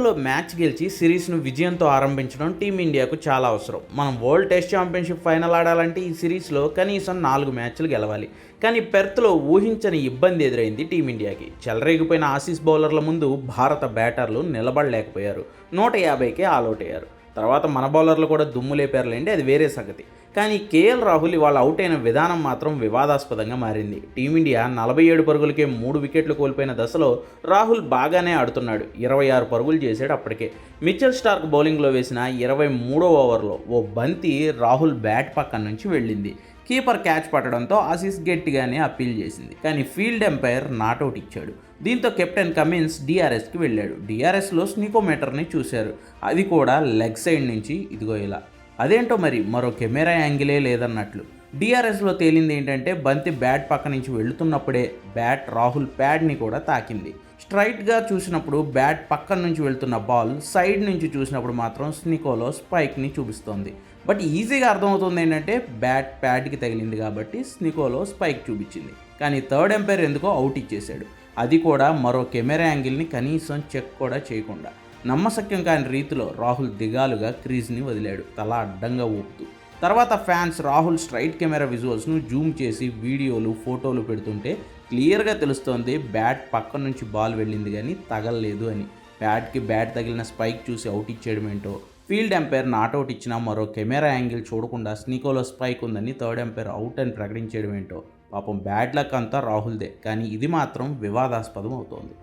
అమెరికాలో మ్యాచ్ గెలిచి సిరీస్ను విజయంతో ఆరంభించడం టీమిండియాకు చాలా అవసరం. మనం వరల్డ్ టెస్ట్ ఛాంపియన్షిప్ ఫైనల్ ఆడాలంటే ఈ సిరీస్లో కనీసం నాలుగు మ్యాచ్లు గెలవాలి. కానీ పెర్త్లో ఊహించని ఇబ్బంది ఎదురైంది టీమిండియాకి. చెలరేగిపోయిన ఆసీస్ బౌలర్ల ముందు భారత బ్యాటర్లు నిలబడలేకపోయారు. నూట యాభైకే ఆల్అవుట్ అయ్యారు. తర్వాత మన బౌలర్లు కూడా దుమ్ము లేపారులేండి అది వేరే సంగతి. కానీ కేఎల్ రాహుల్ ఇవాళ అవుట్ అయిన విధానం మాత్రం వివాదాస్పదంగా మారింది. టీమిండియా నలభై ఏడు పరుగులకే మూడు వికెట్లు కోల్పోయిన దశలో రాహుల్ బాగానే ఆడుతున్నాడు. ఇరవై ఆరు పరుగులు చేశాడు అప్పటికే. మిచెల్ స్టార్క్ బౌలింగ్లో వేసిన ఇరవై మూడో ఓవర్లో ఓ బంతి రాహుల్ బ్యాట్ పక్కన నుంచి వెళ్ళింది. కీపర్ క్యాచ్ పట్టడంతో ఆసీస్ గట్టిగానే అప్పీల్ చేసింది. కానీ ఫీల్డ్ ఎంపైర్ నాట్అవుట్ ఇచ్చాడు. దీంతో కెప్టెన్ కమిన్స్ డిఆర్ఎస్కి వెళ్ళాడు. డిఆర్ఎస్లో స్నీకోమీటర్ని చూశారు. అది కూడా లెగ్ సైడ్ నుంచి. ఇదిగో ఇలా. అదేంటో మరి? మరో కెమెరా యాంగిలే లేదన్నట్లు. డిఆర్ఎస్లో తేలింది ఏంటంటే బంతి బ్యాట్ పక్క నుంచి వెళుతున్నప్పుడే బ్యాట్ రాహుల్ ప్యాడ్ని కూడా తాకింది. స్ట్రైట్గా చూసినప్పుడు బ్యాట్ పక్కన నుంచి వెళ్తున్న బాల్ సైడ్ నుంచి చూసినప్పుడు మాత్రం స్నికోలో స్పైక్ని చూపిస్తోంది. బట్ ఈజీగా అర్థమవుతుంది ఏంటంటే బ్యాట్ ప్యాడ్కి తగిలింది కాబట్టి స్నికోలో స్పైక్ చూపించింది. కానీ థర్డ్ ఎంపైర్ ఎందుకో అవుట్ ఇచ్చేశాడు. అది కూడా మరో కెమెరా యాంగిల్ని కనీసం చెక్ కూడా చేయకుండా. నమ్మశక్యం కాని రీతిలో రాహుల్ దిగాలుగా క్రీజ్ని వదిలాడు. తల అడ్డంగా ఊపుతూ. తర్వాత ఫ్యాన్స్ రాహుల్ స్ట్రైట్ కెమెరా విజువల్స్ను జూమ్ చేసి వీడియోలు ఫోటోలు పెడుతుంటే క్లియర్గా తెలుస్తోంది బ్యాట్ పక్క నుంచి బాల్ వెళ్ళింది కానీ తగలలేదు అని. బ్యాట్కి బ్యాట్ తగిలిన స్పైక్ చూసి అవుట్ ఇచ్చేయడం ఏంటో? ఫీల్డ్ ఎంపైర్ నాట్అవుట్ ఇచ్చినా మరో కెమెరా యాంగిల్ చూడకుండా స్నీకోలో స్పైక్ ఉందని థర్డ్ ఎంపైర్ అవుట్ అని ప్రకటించేయడం ఏంటో? పాపం బ్యాడ్ లక్ అంతా రాహుల్దే. కానీ ఇది మాత్రం వివాదాస్పదం అవుతోంది